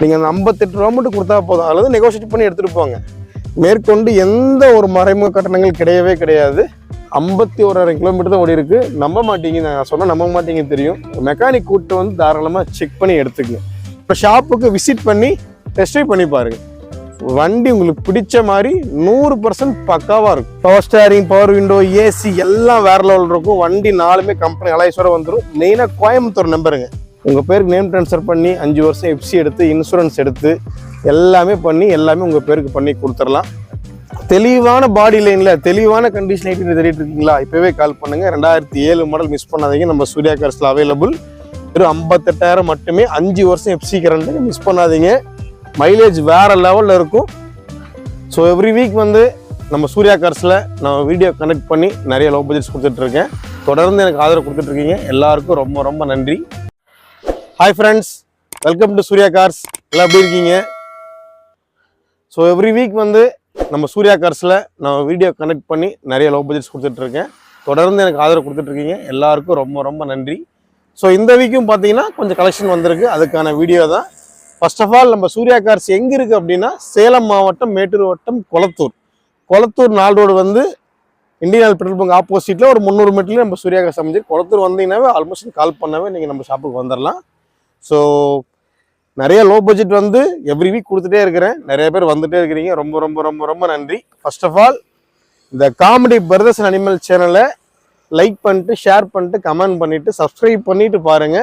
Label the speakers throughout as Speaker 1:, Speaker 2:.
Speaker 1: நீங்கள் அந்த ஐம்பத்தெட்டு ரூபா மட்டும் கொடுத்தா போதும். அல்லது நெகோஷியேட் பண்ணி எடுத்துகிட்டு போங்க. மேற்கொண்டு எந்த ஒரு மறைமுக கட்டணங்கள் கிடையவே கிடையாது. ஐம்பத்தி ஓராயிரம் கிலோமீட்டர் தான் ஓடி இருக்கு. நம்ப மாட்டீங்க நான் சொன்னால் நம்ப மாட்டீங்க தெரியும். மெக்கானிக் கூட்டு வந்து தாராளமாக செக் பண்ணி எடுத்துக்கங்க. இப்போ ஷாப்புக்கு விசிட் பண்ணி டெஸ்ட் ட்ரைவ் பண்ணி பாருங்க. வண்டி உங்களுக்கு பிடிச்ச மாதிரி நூறு பர்சன்ட் பக்காவாக இருக்கும். Power steering power window AC எல்லாம் வேற லெவல் இருக்கும். வண்டி நாலுமே கம்பெனி அலைஸ்வர வந்துடும் மெயினாக கோயம்புத்தூர் நம்பருங்க உங்கள் பேருக்கு நேம் ட்ரான்ஸ்ஃபர் பண்ணி அஞ்சு வருஷம் எஃப்சி எடுத்து இன்சூரன்ஸ் எடுத்து எல்லாமே பண்ணி எல்லாமே உங்கள் பேருக்கு பண்ணி கொடுத்துடலாம். தெளிவான பாடி லைனில் தெளிவான கண்டிஷன் ஐட்டி தேடிட்டு இருக்கீங்களா? இப்போவே கால் பண்ணுங்கள் ரெண்டாயிரத்தி ஏழு மாடல் மிஸ் பண்ணாதீங்க. நம்ம சூர்யா கார்ஸில் அவைலபிள் வெறும் ஐம்பத்தெட்டாயிரம் மட்டுமே அஞ்சு வருஷம் எஃப்சி கரண்ட்டு மிஸ் பண்ணாதீங்க. மைலேஜ் வேற லெவலில் இருக்கும். ஸோ எவ்ரி வீக் வந்து நம்ம சூர்யா கார்ஸில் நான் வீடியோ கனெக்ட் பண்ணி நிறைய லோ பட்ஜெட்ஸ் கொடுத்துட்ருக்கேன் தொடர்ந்து எனக்கு ஆதரவு கொடுத்துட்ருக்கீங்க எல்லாருக்கும் ரொம்ப ரொம்ப நன்றி. Hi friends welcome to Surya cars எல்லாம் எப்படி இருக்கீங்க? ஸோ எவ்ரி வீக் வந்து நம்ம சூர்யா கார்ஸில் நான் வீடியோ கனெக்ட் பண்ணி நிறைய லோ பட்ஜெட்ஸ் கொடுத்துட்ருக்கேன். தொடர்ந்து எனக்கு ஆதரவு கொடுத்துட்ருக்கீங்க. எல்லாருக்கும் ரொம்ப ரொம்ப நன்றி. ஸோ இந்த வீக்கும் பார்த்தீங்கன்னா கொஞ்சம் கலெக்ஷன் வந்திருக்கு. அதுக்கான வீடியோ தான். ஃபர்ஸ்ட் ஆஃப் ஆல் நம்ம சூர்யா கார்ஸ் எங்கே இருக்குது அப்படின்னா சேலம் மாவட்டம் மேட்டூர் வட்டம் கொளத்தூர். கொளத்தூர் நாள் ரோடு வந்து இந்தியன் பெட்ரோல் பங்க் ஆப்போசிட்டில் ஒரு முந்நூறு மீட்டர்ல நம்ம சூர்யா கார்ஸ் அமைஞ்சு கொளத்தூர் வந்தீங்கன்னாவே ஆல்மோஸ்ட் கால் பண்ணவே நீங்கள் நம்ம ஷாப்புக்கு வந்துடலாம் ஸோ நிறைய லோ பட்ஜெட் வந்து எவ்ரி வீக் கொடுத்துட்டே இருக்கிறேன். நிறைய பேர் வந்துட்டே இருக்கிறீங்க. ரொம்ப ரொம்ப ரொம்ப ரொம்ப நன்றி. ஃபர்ஸ்ட் ஆஃப் ஆல் இந்த காமெடி பிரதர்ஸ் அனிமல் சேனலை லைக் பண்ணிட்டு ஷேர் பண்ணிட்டு கமெண்ட் பண்ணிவிட்டு சப்ஸ்கிரைப் பண்ணிவிட்டு பாருங்க.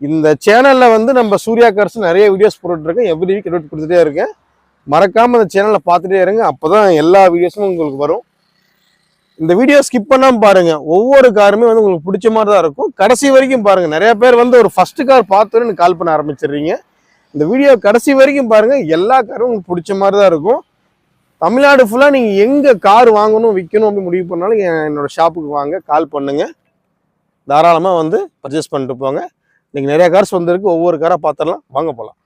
Speaker 1: இந்த சேனலில் வந்து நம்ம சூர்யா கார்ஸ் நிறைய வீடியோஸ் போட்டுட்ருக்கேன். எவ்ரி வீக் எடிட் கொடுத்துட்டே இருக்கேன். மறக்காமல் இந்த சேனலை பார்த்துட்டே இருங்க. அப்பதான் எல்லா வீடியோஸும் உங்களுக்கு வரும். இந்த வீடியோ ஸ்கிப் பண்ணாம பாருங்க. ஒவ்வொரு காருமே வந்து உங்களுக்கு பிடிச்ச மாதிரி தான் இருக்கும். கடைசி வரைக்கும் பாருங்க. நிறைய பேர் வந்து ஒரு ஃபர்ஸ்ட் கார் பார்த்தோன்னு கால் பண்ண ஆரம்பிச்சிடுறீங்க. இந்த வீடியோ கடைசி வரைக்கும் பாருங்க. எல்லா காரும் உங்களுக்கு பிடிச்ச மாதிரி தான் இருக்கும். தமிழ்நாடு ஃபுல்லாக நீங்கள் எங்கே கார் வாங்கணும் விற்கணும் அப்படி முடிவு பண்ணாலும் என்னோட ஷாப்புக்கு வாங்க கால் பண்ணுங்க. தாராளமாக வந்து பர்ச்சேஸ் பண்ணிட்டு போங்க. இன்றைக்கி நிறையா கார்ஸ் வந்திருக்கு. ஒவ்வொரு காராக பார்த்துடலாம். வாங்க போகலாம்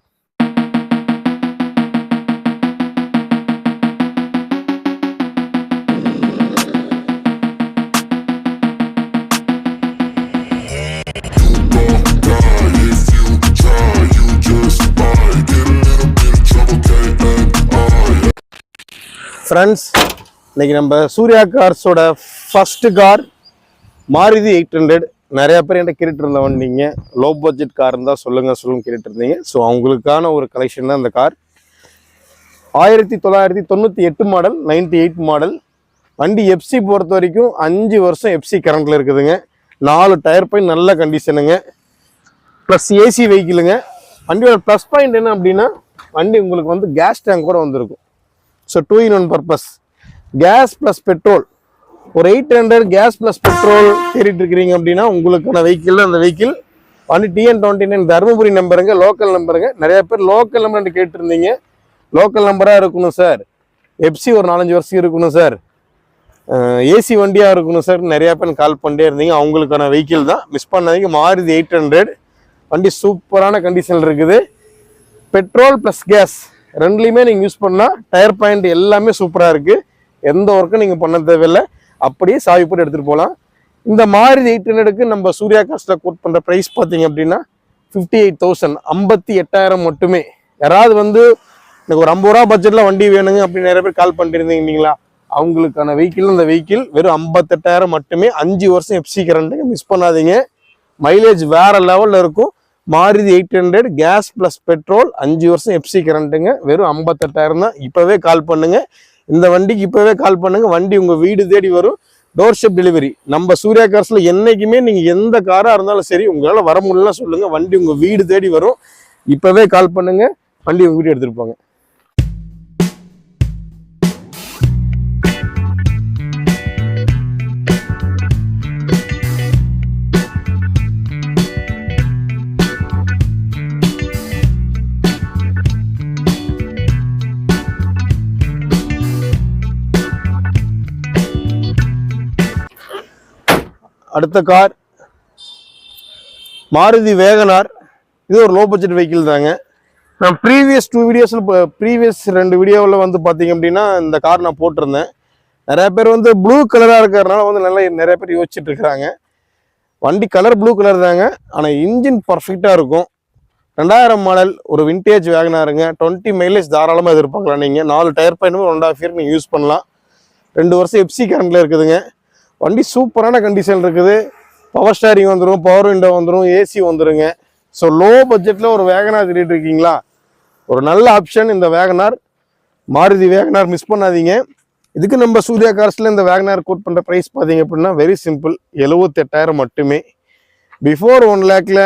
Speaker 1: ஃப்ரெண்ட்ஸ் இன்னைக்கு நம்ம Surya கார்ஸோட first car Maruti eight hundred நிறையா பேர் என்கிட்ட கேட்டுட்டு இருந்த வந்தீங்க லோ பட்ஜெட் கார் இருந்தால் சொல்லுங்கள் சொல்லுங்க கேட்டுருந்தீங்க இருந்தீங்க ஸோ அவங்களுக்கான ஒரு கலெக்ஷன் தான் இந்த கார் ஆயிரத்தி தொள்ளாயிரத்தி தொண்ணூற்றி எட்டு மாடல் நைன்டி எயிட் மாடல் வண்டி எஃப்சி பொறுத்த வரைக்கும் அஞ்சு வருஷம் எஃப்சி கரண்டில் இருக்குதுங்க. நாலு டயர் பாயிண்ட் நல்ல கண்டிஷனுங்க ப்ளஸ் ஏசி வெஹிக்கிளுங்க வண்டியோட ப்ளஸ் பாயிண்ட் என்ன அப்படின்னா வண்டி உங்களுக்கு வந்து கேஸ் டேங்க் கூட வந்திருக்கும். So two in one purpose gas plus petrol ஒரு eight hundred gas plus petrol தேடிட்டு இருக்கிறீங்க அப்படின்னா உங்களுக்கான வெஹிக்கிள் அந்த வெஹிக்கிள் வண்டி டிஎன் டுவெண்ட்டி நைன் தருமபுரி நம்பருங்க லோக்கல் நம்பருங்க நிறைய பேர் லோக்கல் நம்பர் கேட்டிருந்தீங்க. லோக்கல் நம்பராக இருக்கணும் சார் எப்சி ஒரு நாலஞ்சு வருஷம் இருக்கணும் சார் ஏசி வண்டியாக இருக்கணும் சார் நிறையா பேர் கால் பண்ணிட்டே இருந்தீங்க. அவங்களுக்கான வெஹிக்கிள் தான். மிஸ் பண்ணாதீங்க. மாறுது எயிட் ஹண்ட்ரட் வண்டி சூப்பரான கண்டிஷனில் இருக்குது. பெட்ரோல் ப்ளஸ் கேஸ் ரெண்டுலையுமே நீங்கள் யூஸ் பண்ணால் டயர் பாயிண்ட் எல்லாமே சூப்பராக இருக்குது எந்த ஒர்க்கும் நீங்கள் பண்ண தேவையில்லை. அப்படியே சாவி போட்டு எடுத்துகிட்டு போகலாம் இந்த மாருதி எயிட் ஹண்ட்ரடுக்கு நம்ம சூர்யா காஸ்ட்டில் கோட் பண்ணுற ப்ரைஸ் பார்த்தீங்க அப்படின்னா ஃபிஃப்டி எயிட் தௌசண்ட் ஐம்பத்தி எட்டாயிரம் மட்டுமே. யாராவது வந்து எனக்கு ஒரு ஐம்பது ரூபா பட்ஜெட்டில் வண்டி வேணுங்க அப்படின்னு நிறைய பேர் கால் பண்ணிருந்தீங்க இல்லைங்களா? அவங்களுக்கான வெஹிக்கிள் இந்த வெஹிக்கிள் வெறும் ஐம்பத்தெட்டாயிரம் மட்டுமே. அஞ்சு வருஷம் எஃப்சி கரண்ட்டுங்க மிஸ் பண்ணாதீங்க. மைலேஜ் வேற லெவலில் இருக்கும். Maruti eight hundred gas plus petrol அஞ்சு வருஷம் எஃப்சி கரண்ட்டுங்க வெறும் ஐம்பத்தெட்டாயிரம் தான். இப்போவே கால் பண்ணுங்கள் இந்த வண்டிக்கு இப்போவே கால் பண்ணுங்கள் வண்டி உங்கள் வீடு தேடி வரும். டோர் ஸ்டெப் டெலிவரி நம்ம சூர்யா கார்ஸில் என்றைக்குமே நீங்கள் எந்த காராக இருந்தாலும் சரி உங்களால் வர முடியலன்னா சொல்லுங்கள் வண்டி உங்கள் வீடு தேடி வரும். இப்போவே கால் பண்ணுங்கள் வண்டி உங்கள் வீடு எடுத்துகிட்டு போங்க. அடுத்த கார். மாருதி வேகனார். இது ஒரு லோ பட்ஜெட் வெஹிக்கிள் தாங்க. நான் ப்ரீவியஸ் டூ வீடியோஸில் ப்ரீவியஸ் ரெண்டு வீடியோவில் வந்து பார்த்தீங்க அப்படின்னா இந்த கார் நான் போட்டிருந்தேன். நிறையா பேர் வந்து ப்ளூ கலராக இருக்கிறதுனால வந்து நல்லா நிறைய பேர் யோசிச்சுட்டு இருக்கிறாங்க. வண்டி கலர் ப்ளூ கலர் தாங்க. ஆனால் இன்ஜின் பர்ஃபெக்டாக இருக்கும். ரெண்டாயிரம் மாடல் ஒரு விண்டேஜ் வேகனாருங்க. டுவெண்ட்டி மைலேஜ் தாராளமாக எதிர்பார்க்கலாம் நீங்கள் நாலு டயர் பயணமும் ஒன் ஆஃப் இயர் நீங்கள் யூஸ் பண்ணலாம். ரெண்டு வருஷம் எஃப்சி கரண்டில் இருக்குதுங்க. வண்டி சூப்பரான கண்டிஷன் இருக்குது. பவர் ஸ்டேரிங் வந்துடும் பவர் விண்டோ வந்துடும் ஏசி வந்துருங்க. ஸோ லோ பட்ஜெட்டில் ஒரு வேகனார் தேடிட்டு இருக்கீங்களா? ஒரு நல்ல ஆப்ஷன் இந்த வேகனார் மாருதி வேகனார் மிஸ் பண்ணாதீங்க. இதுக்கு நம்ம சூர்யா கார்ஸில் இந்த வேகனார் கோட் பண்ணுற ப்ரைஸ் பார்த்தீங்க அப்படின்னா வெரி சிம்பிள் எழுபத்தெட்டாயிரம் மட்டுமே. பிஃபோர் ஒன் லேக்கில்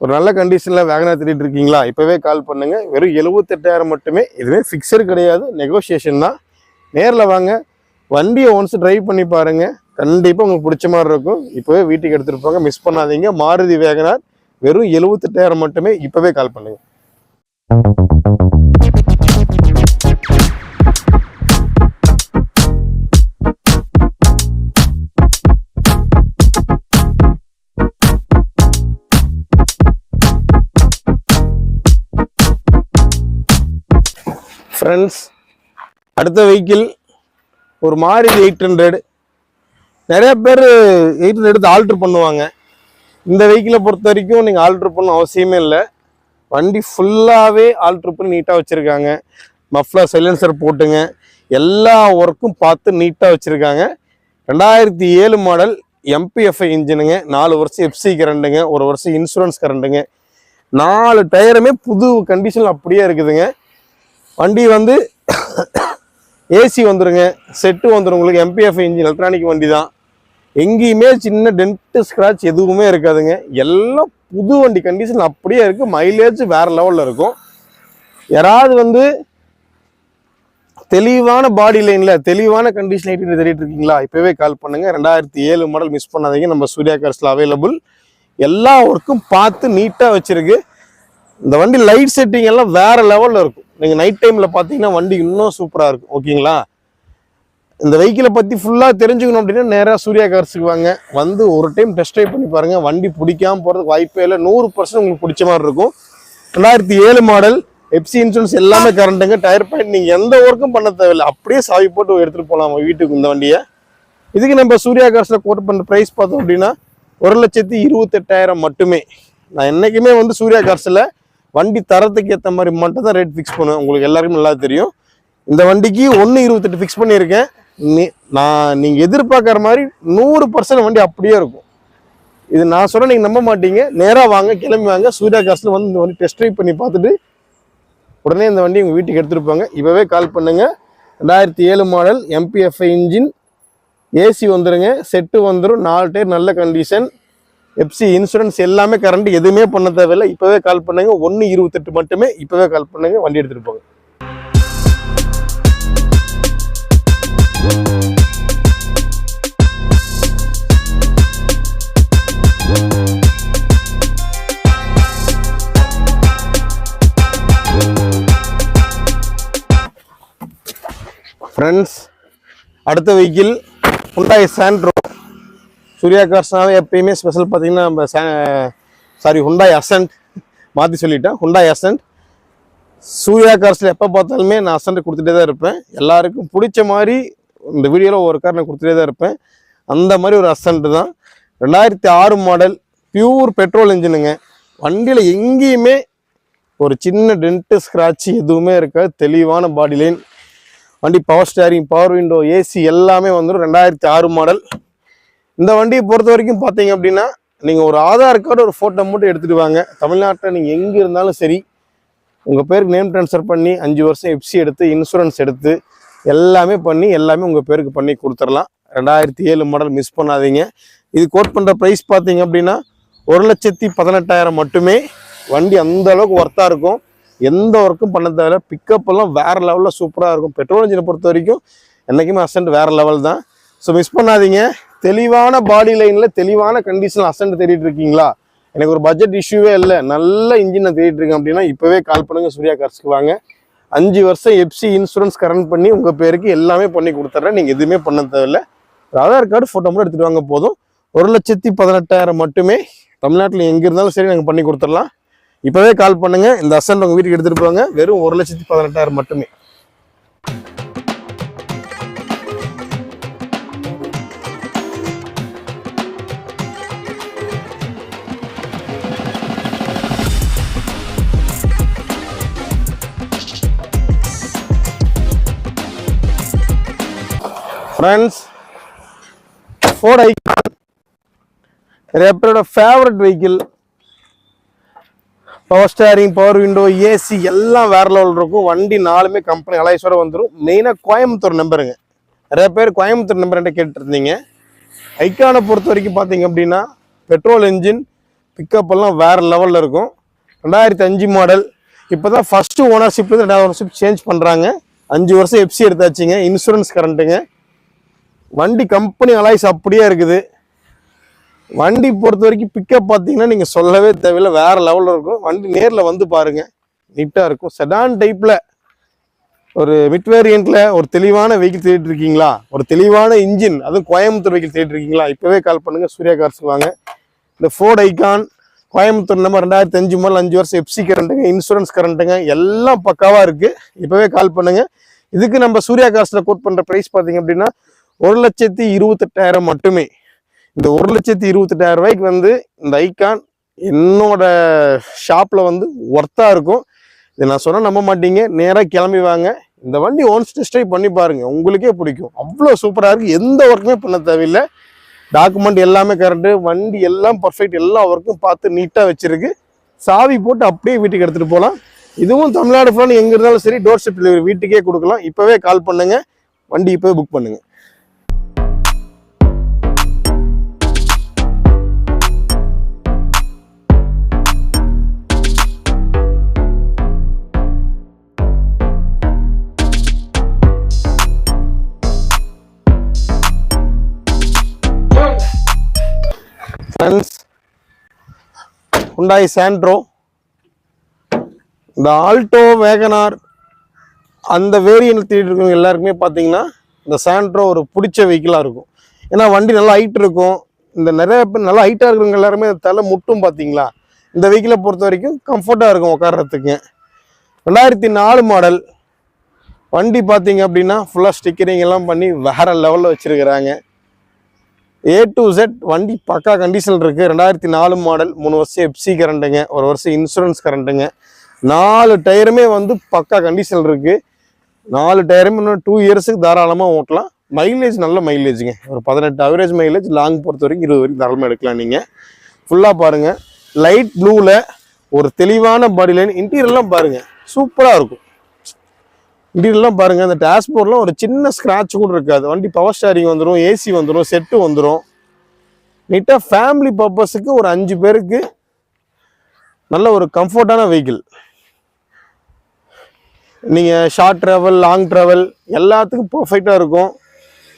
Speaker 1: ஒரு நல்ல கண்டிஷனில் வேகனார் தேடிட்டு இருக்கீங்களா? இப்போவே கால் பண்ணுங்க. வெறும் எழுபத்தெட்டாயிரம் மட்டுமே. இதுவே ஃபிக்ஸர் கிடையாது. நெகோசியேஷன் தான். நேரில் வாங்க. வண்டியை ஒன்ஸ் ட்ரைவ் பண்ணி பாருங்கள் கண்டிப்பாக உங்களுக்கு பிடிச்ச மாதிரி இருக்கும். இப்போவே வீட்டுக்கு எடுத்துகிட்டு போங்க. மிஸ் பண்ணாதீங்க. மாருதி வேகனார் வெறும் எழுபத்தெட்டாயிரம் மட்டுமே இப்போவே கால் பண்ணுங்க. ஃப்ரெண்ட்ஸ் அடுத்த வெஹிக்கிள் ஒரு மாறுதி எயிட் ஹண்ட்ரட் நிறைய பேர் எயிட் எடுத்து ஆல்ட்ரு பண்ணுவாங்க. இந்த வெஹிக்கிளை பொறுத்த வரைக்கும் நீங்கள் ஆல்ட்ரு பண்ண அவசியமே இல்லை. வண்டி ஃபுல்லாகவே ஆல்ட்ரு பண்ணி நீட்டாக வச்சுருக்காங்க. மஃப்ளர் சைலன்சர் போட்டுங்க. எல்லா ஒர்க்கும் பார்த்து நீட்டாக வச்சுருக்காங்க. ரெண்டாயிரத்தி ஏழு மாடல் எம்பிஎஃப்ஐ இன்ஜினுங்க நாலு வருஷம் எஃப்சி கரண்டுங்க ஒரு வருஷம் இன்சூரன்ஸ் கரண்டுங்க நாலு டயருமே புது கண்டிஷனில் அப்படியே இருக்குதுங்க. வண்டி வந்து ஏசி வந்துருங்க. செட்டு வந்துடும் உங்களுக்கு எம்பிஎஃப் இன்ஜின் எலக்ட்ரானிக் வண்டி தான். எங்கேயுமே சின்ன டென்ட் ஸ்க்ராட்ச் எதுவுமே இருக்காதுங்க. எல்லாம் புது வண்டி கண்டிஷன் அப்படியே இருக்குது மைலேஜ் வேற லெவலில் இருக்கும். யாராவது வந்து தெளிவான பாடி லைனில் தெளிவான கண்டிஷன் ஐட்டி தேடிட்டு இருக்கீங்களா? இப்போவே கால் பண்ணுங்கள் ரெண்டாயிரத்தி ஏழு மாடல் மிஸ் பண்ணாதீங்க. நம்ம சூர்யா கார்ஸில் அவைலபிள் எல்லா ஒர்க்கும் பார்த்து நீட்டாக வச்சுருக்கு. இந்த வண்டி லைட் செட்டிங் எல்லாம் வேற லெவலில் இருக்கும். நீங்கள் நைட் டைமில் பார்த்தீங்கன்னா வண்டி இன்னும் சூப்பராக இருக்கும். ஓகேங்களா இந்த வெஹிக்கிளை பற்றி ஃபுல்லாக தெரிஞ்சுக்கணும் அப்படின்னா நேராக சூர்யா கார்ஸுக்கு வாங்க. வந்து ஒரு டைம் டெஸ்ட் ட்ரைவ் பண்ணி பாருங்கள் வண்டி பிடிக்காமல் போகிறதுக்கு வாய்ப்பே இல்லை. நூறு பர்சன்ட் உங்களுக்கு பிடிச்ச மாதிரி இருக்கும். ரெண்டாயிரத்தி ஏழு மாடல் எப்சி இன்சூரன்ஸ் எல்லாமே கரண்ட்டுங்க டயர் பாயிண்ட் நீங்கள் எந்த ஒர்க்கும் பண்ண தேவையில்லை. அப்படியே சாவி போட்டு எடுத்துகிட்டு போகலாம் வீட்டுக்கு இந்த வண்டியை. இதுக்கு நம்ம சூர்யா கார்ஸில் கோட் பண்ண ப்ரைஸ் பார்த்தோம் அப்படின்னா ஒரு லட்சத்தி இருபத்தெட்டாயிரம் மட்டுமே. நான் என்றைக்குமே வந்து சூர்யா கார்ஸில் வண்டி தரத்துக்கு ஏற்ற மாதிரி மட்டும் தான் ரேட் ஃபிக்ஸ் பண்ணுவேன். உங்களுக்கு எல்லாருக்கும் நல்லா தெரியும். இந்த வண்டிக்கு ஒன்று இருபத்தெட்டு ஃபிக்ஸ் பண்ணியிருக்கேன். நீ நான் நீங்கள் எதிர்பார்க்குற மாதிரி நூறு பர்சன்ட் வண்டி அப்படியே இருக்கும். இது நான் சொன்ன நீங்கள் நம்ப மாட்டீங்க. நேராக வாங்க கிளம்பி வாங்க. சூர்யா காசில் வந்து இந்த வண்டி டெஸ்ட் ட்ரைவ் பண்ணி பார்த்துட்டு உடனே இந்த வண்டி உங்கள் வீட்டுக்கு எடுத்துருப்பாங்க இப்போவே கால் பண்ணுங்கள் ரெண்டாயிரத்தி ஏழு மாடல் எம்பிஎஃப்ஐ இன்ஜின் ஏசி வந்துருங்க. செட்டு வந்துடும் நாலு டயர் நல்ல கண்டிஷன் எப்சி இன்சூரன்ஸ் எல்லாமே கரண்ட் எதுவுமே பண்ண தேவையில்லை. இப்போவே கால் பண்ணுங்க. ஒன்று இருபத்தெட்டு மட்டுமே இப்போவே கால் பண்ணுங்க. வண்டி எடுத்துகிட்டு போங்க. ஃப்ரெண்ட்ஸ் அடுத்த வெஹிக்கிள் ஹுண்டாய் சாண்ட்ரோ சூர்யா கார்ஸ்னாவே எப்பயுமே ஸ்பெஷல் பார்த்தீங்கன்னா நம்ம சாரி ஹுண்டாய் அசன்ட் மாற்றி சொல்லிட்டேன். ஹுண்டாய் அசன்ட் சூர்யா கார்ஸில் எப்போ பார்த்தாலுமே நான் அசன்ட் கொடுத்துட்டே தான் இருப்பேன். எல்லாருக்கும் பிடிச்ச மாதிரி இந்த வீடியோவில் ஒரு கார் நான் கொடுத்துட்டே தான் இருப்பேன். அந்த மாதிரி ஒரு அசன்ட் தான். ரெண்டாயிரத்தி ஆறு மாடல் பியூர் பெட்ரோல் இன்ஜினுங்க வண்டியில் எங்கேயுமே ஒரு சின்ன டென்ட்டு ஸ்க்ராட்ச் எதுவுமே இருக்காது. தெளிவான பாடி லைன் வண்டி power steering power window AC எல்லாமே வந்துடும் ரெண்டாயிரத்தி ஆறு மாடல் இந்த வண்டியை பொறுத்த வரைக்கும் பார்த்தீங்க அப்படின்னா நீங்கள் ஒரு ஆதார் கார்டு ஒரு ஃபோட்டோ மட்டும் எடுத்துகிட்டு வாங்க. தமிழ்நாட்டில் நீங்கள் எங்கே இருந்தாலும் சரி உங்கள் பேருக்கு நேம் ட்ரான்ஸ்ஃபர் பண்ணி அஞ்சு வருஷம் எஃப்சி எடுத்து இன்சூரன்ஸ் எடுத்து எல்லாமே பண்ணி எல்லாமே உங்கள் பேருக்கு பண்ணி கொடுத்துடலாம். ரெண்டாயிரத்தி ஏழு மாடல் மிஸ் பண்ணாதீங்க. இது கோட் பண்ணுற ப்ரைஸ் பார்த்தீங்க அப்படின்னா ஒரு லட்சத்தி பதினெட்டாயிரம் மட்டுமே. வண்டி அந்த அளவுக்கு ஒர்த்தாக இருக்கும். எந்த ஒர்க்கும் பண்ண தேவையில்ல பிக்கப் எல்லாம் வேற லெவலில் சூப்பராக இருக்கும். பெட்ரோல் இன்ஜினை பொறுத்த வரைக்கும் என்றைக்குமே அசன்ட் வேறு லெவல் தான். ஸோ மிஸ் பண்ணாதீங்க. தெளிவான பாடி லைனில் தெளிவான கண்டிஷனில் அசன்ட் தேடிட்டு இருக்கீங்களா? எனக்கு ஒரு பட்ஜெட் இஷ்யூவே இல்லை. நல்ல இன்ஜினை தேடிட்டு இருக்கேன் அப்படின்னா இப்போவே கால் பண்ணுங்கள் சூர்யா கார்ஸ்க்கு வாங்க. அஞ்சு வருஷம் எஃப்சி இன்சூரன்ஸ் கரண்ட் பண்ணி உங்கள் பேருக்கு எல்லாமே பண்ணி கொடுத்துட்றேன் நீங்கள் எதுவுமே பண்ண தேவையில்ல. ஒரு ஆதார் கார்டு ஃபோட்டோ மட்டும் எடுத்துகிட்டு வாங்க போதும். ஒரு லட்சத்தி பதினெட்டாயிரம் மட்டுமே தமிழ்நாட்டில் எங்கே இருந்தாலும் சரி நாங்கள் பண்ணி கொடுத்துடலாம். இப்போவே கால் பண்ணுங்கள் இந்த அசல் உங்கள் வீட்டுக்கு எடுத்துகிட்டு போங்க. வெறும் ஒரு லட்சத்தி பதினெட்டாயிரம் மட்டுமே. ஃப்ரெண்ட்ஸ் ஃபோர்ட் ஐக்கான் நிறைய பேரோட favourite vehicle power steering power window AC எல்லாம் வேற லெவல் இருக்கும். வண்டி நாலுமே கம்பெனி அலைஸ்வரம் வந்துடும் மெயினாக கோயம்புத்தூர் நம்பருங்க நிறைய பேர் கோயம்புத்தூர் நம்பர் என்கிட்ட கேட்டுருந்தீங்க. ஐக்கானை பொறுத்த வரைக்கும் பார்த்தீங்க அப்படின்னா பெட்ரோல் என்ஜின் பிக்கப் எல்லாம் வேற லெவலில் இருக்கும். ரெண்டாயிரத்தி அஞ்சு மாடல் இப்போ தான் ஃபஸ்ட்டு ஓனர்ஷிப்லேருந்து ரெண்டாவது ஓனர்ஷிப் சேஞ்ச் பண்ணுறாங்க அஞ்சு வருஷம் எஃப்சி எடுத்தாச்சுங்க. இன்சூரன்ஸ் கரண்ட்டுங்க வண்டி கம்பெனி அலாய்ஸ் அப்படியே இருக்குது. வண்டி பொறுத்த வரைக்கும் பிக்கப் பார்த்தீங்கன்னா நீங்கள் சொல்லவே தேவையில்லை. வேறு லெவலில் இருக்கும். வண்டி நேரில் வந்து பாருங்கள் நீட்டாக இருக்கும். செடான் டைப்பில் ஒரு மிட் வேரியண்ட்டில் ஒரு தெளிவான வெஹிக்கிள் தேடிட்டு இருக்கீங்களா ஒரு தெளிவான இன்ஜின் அதுவும் கோயம்புத்தூர் வெஹிக்கிள் தேடிட்டு இருக்கீங்களா இப்போவே கால் பண்ணுங்கள் சூர்யா கார்ஸுக்கு வாங்க. இந்த ஃபோர்ட் ஐகான் கோயம்புத்தூர் நம்ம ரெண்டாயிரத்தி அஞ்சு முதல் அஞ்சு வருஷம் எஃப்சி கரண்ட்டுங்க இன்சூரன்ஸ் கரண்ட்டுங்க எல்லாம் பக்காவாக இருக்குது இப்போவே கால் பண்ணுங்கள் இதுக்கு நம்ம சூர்யா கார்ஸில் கோட் பண்ணுற ப்ரைஸ் பார்த்தீங்க அப்படின்னா ஒரு லட்சத்தி இருபத்தெட்டாயிரம் மட்டுமே. இந்த ஒரு லட்சத்தி இருபத்தெட்டாயிரம் ரூபாய்க்கு வந்து இந்த ஐக்கான் என்னோட ஷாப்பில் வந்து ஒர்த்தாக இருக்கும். இதை நான் சொன்னால் நம்ப மாட்டீங்க. நேராக கிளம்பி வாங்க. இந்த வண்டி ஒன்ஸ் டெஸ்ட் ட்ரைவ் பண்ணி பாருங்கள் உங்களுக்கே பிடிக்கும். அவ்வளோ சூப்பராக இருக்குது எந்த ஒர்க்குமே பண்ண தேவையில்லை. டாக்குமெண்ட் எல்லாமே கரெக்டு வண்டி எல்லாம் பர்ஃபெக்ட் எல்லா ஒர்க்கும் பார்த்து நீட்டாக வச்சுருக்கு. சாவி போட்டு அப்படியே வீட்டுக்கு எடுத்துகிட்டு போகலாம். இதுவும் தமிழ்நாடு ஃபுல்லாக எங்கே இருந்தாலும் சரி டோர் ஸ்டெப் டெலிவரி வீட்டுக்கே கொடுக்கலாம். இப்போவே கால் பண்ணுங்கள் வண்டி இப்போவே புக் பண்ணுங்கள் ஹுண்டாய் சாண்ட்ரோ இந்த ஆல்டோ வேகனார் அந்த வேரியன்ட் தேடிட்டு இருக்கவங்க எல்லாருக்குமே பார்த்தீங்கன்னா இந்த சாண்ட்ரோ ஒரு பிடிச்ச வெஹிக்கிளாக இருக்கும். ஏன்னா வண்டி நல்லா ஹைட் இருக்கும். இந்த நிறைய பேர் நல்லா ஹைட்டாக இருக்கிறவங்க எல்லாருமே இந்த தலை முட்டும் பார்த்தீங்களா? இந்த வெஹிக்கிளை பொறுத்த வரைக்கும் கம்ஃபர்ட்டாக இருக்கும் உட்காடுறதுக்கு ரெண்டாயிரத்தி நாலு மாடல் வண்டி பார்த்தீங்க அப்படின்னா ஃபுல்லாக ஸ்டிக்கரிங் எல்லாம் பண்ணி வேறு லெவலில் வச்சுருக்கிறாங்க. ஏ டு செட் வண்டி பக்கா கண்டிஷன் இருக்குது ரெண்டாயிரத்தி நாலு மாடல் மூணு வருஷம் எஃப்சி கரண்ட்டுங்க ஒரு வருஷம் இன்சூரன்ஸ் கரண்ட்டுங்க நாலு டயருமே வந்து பக்கா கண்டிஷன் இருக்குது நாலு டயருமே இன்னும் டூ இயர்ஸுக்கு தாராளமாக ஓட்டலாம். மைலேஜ் நல்ல மைலேஜுங்க ஒரு பதினெட்டு அவரேஜ் மைலேஜ் லாங் பொறுத்த வரைக்கும் இருபது வரைக்கும் தாராளமாக எடுக்கலாம் நீங்கள் ஃபுல்லாக பாருங்கள் லைட் ப்ளூவில் ஒரு தெளிவான பாடி லைன் இன்டீரியர்லாம் பாருங்கள் சூப்பராக இருக்கும். இன்டீரியர்லாம் பாருங்கள் அந்த டேஷ்போர்ட்லாம் ஒரு சின்ன ஸ்க்ராட்ச் கூட இருக்காது. வண்டி பவர் ஸ்டாரிங் வந்துடும் ஏசி வந்துடும் செட்டு வந்துடும் நீட்டாக ஃபேமிலி பர்பஸுக்கு ஒரு அஞ்சு பேருக்கு நல்ல ஒரு கம்ஃபர்டான வெஹிக்கிள் நீங்கள் ஷார்ட் ட்ராவல் லாங் ட்ராவல் எல்லாத்துக்கும் பர்ஃபெக்டாக இருக்கும்.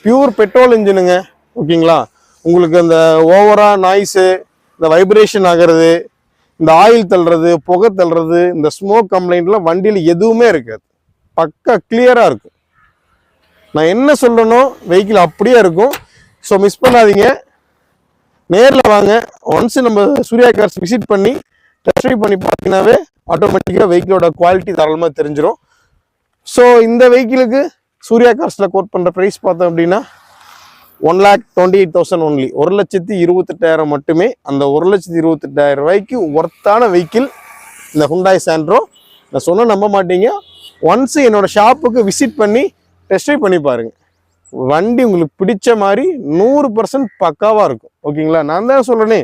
Speaker 1: பியூர் பெட்ரோல் இன்ஜினுங்க ஓகேங்களா? உங்களுக்கு அந்த ஓவராக நாய்ஸு இந்த வைப்ரேஷன் ஆகிறது இந்த ஆயில் தள்ளுறது புகை தள்ளுறது இந்த ஸ்மோக் கம்ப்ளைண்ட்லாம் வண்டியில் எதுவுமே இருக்காது. பக்கா கிளியராக இருக்கும். நான் என்ன சொல்லணும்? வெஹிக்கிள் அப்படியே இருக்கும். ஸோ மிஸ் பண்ணாதீங்க. நேரில் வாங்க. ஒன்ஸ் நம்ம சூர்யா கார்ஸ் விசிட் பண்ணி டெஸ்ட் ட்ரைவ் பண்ணி பார்த்தீங்கன்னாவே ஆட்டோமேட்டிக்காக வெஹிக்கிளோட குவாலிட்டி தாராளமாக தெரிஞ்சிடும் ஸோ இந்த வெஹிக்கிளுக்கு சூர்யா கார்ஸில் கோட் பண்ணுற ப்ரைஸ் பார்த்தோம் அப்படின்னா one lakh twenty eight thousand only ஒரு லட்சத்தி இருபத்தெட்டாயிரம் மட்டுமே. அந்த ஒரு லட்சத்தி இருபத்தெட்டாயிரம் ரூபாய்க்கு ஒர்த்தான வெஹிக்கிள் இந்த ஹுண்டாய் சாண்ட்ரோ நான் சொன்ன நம்ப மாட்டீங்க. ஒன்ஸ் என்னோட ஷாப்புக்கு விசிட் பண்ணி டெஸ்ட் ட்ரைவ் பண்ணி பாருங்க. வண்டி உங்களுக்கு பிடிச்ச மாதிரி நூறு பர்சன்ட் பக்காவாக இருக்கும். ஓகேங்களா? நான் தான் சொல்கிறேனே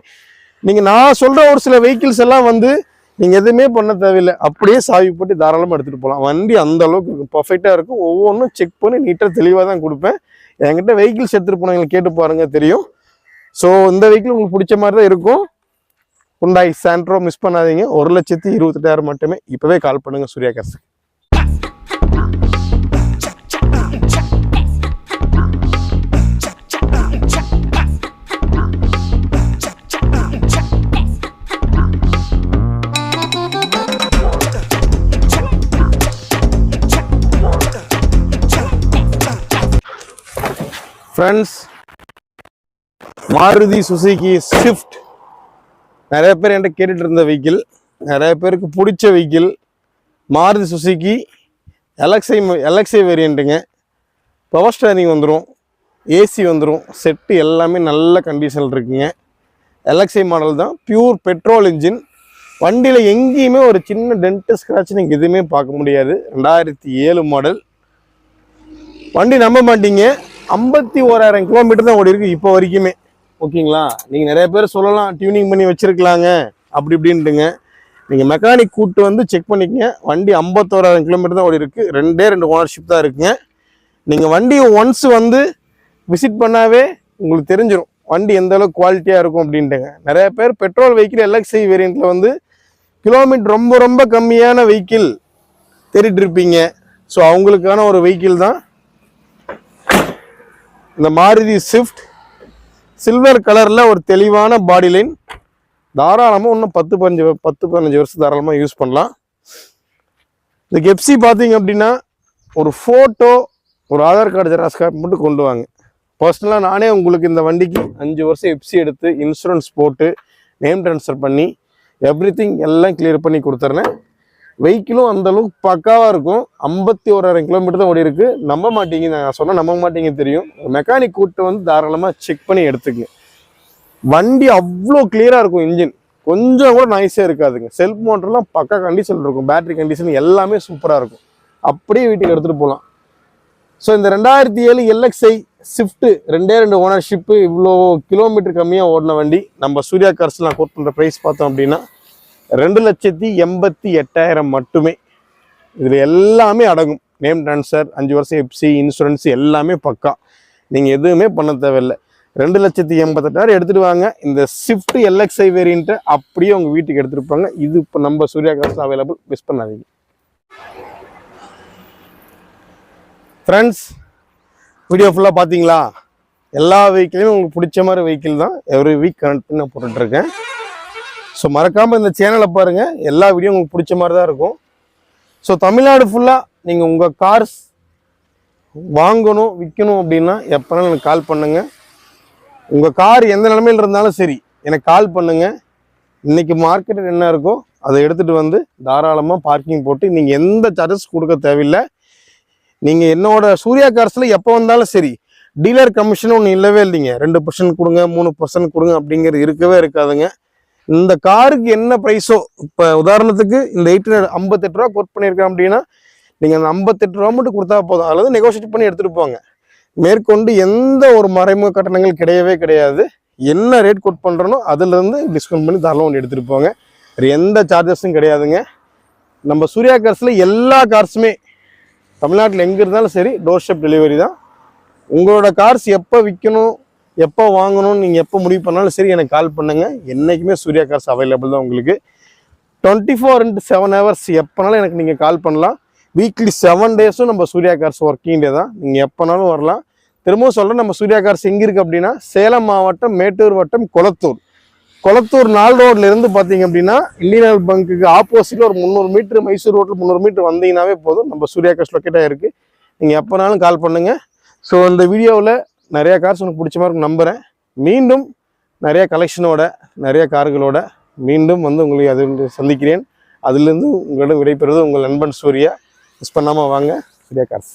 Speaker 1: நீங்கள் நான் சொல்கிற ஒரு சில வெஹிக்கிள்ஸ் எல்லாம் வந்து நீங்கள் எதுவுமே பண்ண தேவையில்லை. அப்படியே சாவி போட்டு தாராளமாக எடுத்துகிட்டு போகலாம் வண்டி அந்த அளவுக்கு இருக்கும் பர்ஃபெக்டாக இருக்கும். ஒவ்வொன்றும் செக் பண்ணி நீட்டாக தெளிவாக தான் கொடுப்பேன். என்கிட்ட வெஹிக்கிள்ஸ் எடுத்துகிட்டு போனவங்களை கேட்டு பாருங்க தெரியும். ஸோ இந்த வெஹிக்கிள் உங்களுக்கு பிடிச்ச மாதிரி தான் இருக்கும். குண்டாய் சாண்ட்ரோ மிஸ் பண்ணாதீங்க. ஒரு லட்சத்தி இருபத்தெட்டாயிரம் மட்டுமே. இப்போவே கால் பண்ணுங்கள் சூர்யா காசு ஃப்ரெண்ட்ஸ் மாருதி சுசுகி ஸ்விஃப்ட் நிறைய பேர் என்கிட்ட கேட்டுட்டு இருந்த வெஹிக்கிள் நிறைய பேருக்கு பிடிச்ச vehicle Maruti Suzuki LXI LXI வேரியண்ட்டுங்க power steering வந்துடும் ஏசி வந்துடும் செட்டு எல்லாமே நல்ல கண்டிஷனில் இருக்குங்க. எலக்ஸை மாடல் தான் பியூர் பெட்ரோல் இன்ஜின் வண்டியில் எங்கேயுமே ஒரு சின்ன டென்ட் ஸ்க்ராட்ச் நீங்கள் எதுவுமே பார்க்க முடியாது. ரெண்டாயிரத்தி ஏழு மாடல் வண்டி நம்ப மாட்டீங்க. ஐம்பத்தி ஓராயிரம் கிலோமீட்டர் தான் ஓடி இருக்கு இப்போ வரைக்குமே. ஓகேங்களா? நீங்கள் நிறைய பேர் சொல்லலாம் டியூனிங் பண்ணி வச்சுருக்கலாங்க. அப்படி இப்படின்ட்டுங்க. நீங்கள் மெக்கானிக் கூட்டு வந்து செக் பண்ணிக்கங்க. வண்டி ஐம்பத்தோராயிரம் கிலோமீட்டர் தான் ஓடி இருக்கு. ரெண்டே ரெண்டு ஓனர்ஷிப் தான் இருக்குங்க. நீங்கள் வண்டி ஒன்ஸ் வந்து விசிட் பண்ணாவே உங்களுக்கு தெரிஞ்சிடும் வண்டி எந்த அளவுக்கு குவாலிட்டியாக இருக்கும் அப்படின்ட்டுங்க. நிறைய பேர் பெட்ரோல் வெஹிக்கிள் எல்எக்ஸ்ஐ வேரியண்ட்டில் வந்து கிலோமீட்டர் ரொம்ப ரொம்ப கம்மியான வெஹிக்கிள் தேடிட்டு இருப்பீங்க. ஸோ அவங்களுக்கான ஒரு வெஹிக்கிள் தான் இந்த மாருதி ஸ்விஃப்ட் சில்வர் கலரில் ஒரு தெளிவான பாடி லைன் தாராளமாக இன்னும் பத்து பதினஞ்சு பத்து பதினஞ்சு வருஷம் தாராளமாக யூஸ் பண்ணலாம். இந்த கெப்சி பார்த்தீங்க அப்படின்னா ஒரு ஃபோட்டோ ஒரு ஆதார் கார்டு ஜெராக்ஸ் கார்டு மட்டும் கொண்டு வாங்க. பர்சனலாக நானே உங்களுக்கு இந்த வண்டிக்கு அஞ்சு வருஷம் எப்சி எடுத்து இன்சூரன்ஸ் போட்டு நேம் ட்ரான்ஸ்ஃபர் பண்ணி எவ்ரி எல்லாம் கிளியர் பண்ணி கொடுத்துட்றேன் வெஹிக்கிளும் அந்த அளவுக்கு பக்காவாக இருக்கும். ஐம்பத்தி ஓராயிரம் கிலோமீட்டர் தான் ஓடி இருக்கு. நம்ப மாட்டீங்க நான் சொன்னால் நம்ப மாட்டீங்க தெரியும். மெக்கானிக் கூட்டு வந்து தாராளமாக செக் பண்ணி எடுத்துக்கங்க. வண்டி அவ்வளோ கிளியராக இருக்கும் இன்ஜின் கொஞ்சம் கூட நாய்ஸே இருக்காதுங்க. செல்ஃப் மோட்டர்லாம் பக்கா கண்டிஷன் இருக்கும். பேட்டரி கண்டிஷன் எல்லாமே சூப்பராக இருக்கும். அப்படியே வீட்டுக்கு எடுத்துகிட்டு போகலாம் ஸோ இந்த ரெண்டாயிரத்தி ஏழு எல்எக்ஸ்ஐ ஷிஃப்ட்டு ரெண்டே ரெண்டு ஓனர்ஷிப்பு இவ்வளோ கிலோமீட்டர் கம்மியாக ஓடின வண்டி. நம்ம சூர்யா கார்ஸ்லாம் கோட் பண்ணுற ப்ரைஸ் பார்த்தோம் அப்படின்னா ரெண்டு லட்சத்தி எண்பத்தி எட்டாயிரம் மட்டுமே. இதில் எல்லாமே அடங்கும். நேம் ட்ரான்ஸ்ஃபர் அஞ்சு வருஷம் எப்சி இன்சூரன்ஸ் எல்லாமே பக்கா. நீங்கள் எதுவுமே பண்ண தேவையில்லை. ரெண்டு லட்சத்தி எண்பத்தெட்டாயிரம் எடுத்துகிட்டு வாங்க. இந்த ஸ்விஃப்ட் எல்எக்ஸ்ஐ வேரியண்ட்டை அப்படியே உங்கள் வீட்டுக்கு எடுத்துருப்பாங்க இது இப்போ நம்ம சூர்யா கார்ஸ் அவைலபிள் மிஸ் பண்ணாதீங்க ஃப்ரெண்ட்ஸ் வீடியோ ஃபுல்லாக பார்த்தீங்களா எல்லா வெஹிக்கிளையும் உங்களுக்கு பிடிச்ச மாதிரி வெஹிக்கிள் தான். எவ்ரி வீக் கனெக்ட் பண்ணி நான் போட்டுட்ருக்கேன் ஸோ மறக்காமல் இந்த சேனலை பாருங்கள் எல்லா வீடியோ உங்களுக்கு பிடிச்ச மாதிரி தான் இருக்கும். ஸோ தமிழ்நாடு ஃபுல்லாக நீங்கள் உங்கள் கார்ஸ் வாங்கணும் விற்கணும் அப்படின்னா எப்போனாலும் எனக்கு கால் பண்ணுங்க. உங்கள் கார் எந்த நிலமையில் இருந்தாலும் சரி எனக்கு கால் பண்ணுங்க. இன்றைக்கி மார்க்கெட் என்ன இருக்கோ அதை எடுத்துகிட்டு வந்து தாராளமாக பார்க்கிங் போட்டு நீங்கள் எந்த சார்ஜஸ் கொடுக்க தேவையில்லை. நீங்கள் என்னோட சூர்யா கார்ஸில் எப்போ வந்தாலும் சரி டீலர் கமிஷன் ஒன்று இல்லவே இல்லைங்க. ரெண்டு பர்சன்ட் கொடுங்க மூணு பர்சன்ட் கொடுங்க அப்படிங்கிறது இருக்கவே இருக்காதுங்க. இந்த காருக்கு என்ன ப்ரைஸோ இப்போ உதாரணத்துக்கு இந்த எயிட் ஐம்பத்தெட்டு ரூபா கோட் பண்ணியிருக்கேன் அப்படின்னா நீங்கள் அந்த ஐம்பத்தெட்டு ரூபா மட்டும் கொடுத்தா போதும். அல்லது நெகோஷியேட் பண்ணி எடுத்துகிட்டு போங்க. மேற்கொண்டு எந்த ஒரு மறைமுக கட்டணங்கள் கிடையவே கிடையாது. என்ன ரேட் கோட் பண்ணுறனோ அதுலேருந்து டிஸ்கவுண்ட் பண்ணி தரலாம் ஒன்று எடுத்துகிட்டு போங்க. வேறு எந்த சார்ஜஸும் கிடையாதுங்க. நம்ம சூர்யா கார்ஸில் எல்லா கார்ஸுமே தமிழ்நாட்டில் எங்கே இருந்தாலும் சரி டோர் ஸ்டெப் டெலிவரி தான். உங்களோட கார்ஸ் எப்போ விற்கணும் எப்போ வாங்கணும்னு நீங்கள் எப்போ முடிவு பண்ணாலும் சரி எனக்கு கால் பண்ணுங்கள் என்றைக்குமே சூர்யா கார்ஸ் அவைலபிள் தான் உங்களுக்கு. Twenty four into seven hours எப்போனாலும் எனக்கு நீங்கள் கால் பண்ணலாம். வீக்லி செவன் டேஸும் நம்ம சூர்யா கார்ஸ் ஒர்க்கிங் டே தான். நீங்கள் எப்போனாலும் வரலாம். திரும்பவும் சொல்கிறேன் நம்ம சூர்யா கார்ஸ் எங்கே இருக்குது அப்படின்னா சேலம் மாவட்டம் மேட்டூர் வட்டம் கொளத்தூர். கொளத்தூர் நாள் ரோட்ல இருந்து பார்த்தீங்க அப்படின்னா இண்டியன் பங்குக்கு ஆப்போசிட்டில் ஒரு முந்நூறு மீட்டர் மைசூர் ரோட்டில் முந்நூறு மீட்டர் வந்தீங்கன்னாவே போதும். நம்ம சூர்யா கார்ஸ் லொக்கேட்டாக இருக்குது நீங்கள் எப்போனாலும் கால் பண்ணுங்கள் ஸோ இந்த வீடியோவில் நிறைய கார்ஸ் உனக்கு பிடிச்ச மாதிரி நம்புகிறேன் மீண்டும் நிறைய கலெக்ஷனோட நிறைய கார்களோட மீண்டும் வந்து உங்களை அதில் சந்திக்கிறேன். அதுலேருந்து உங்களிடம் விடைபெறுவது உங்கள் நண்பன் சூர்யா. மிஸ் பண்ணாமல் வாங்க. சூர்யா கார்ஸ்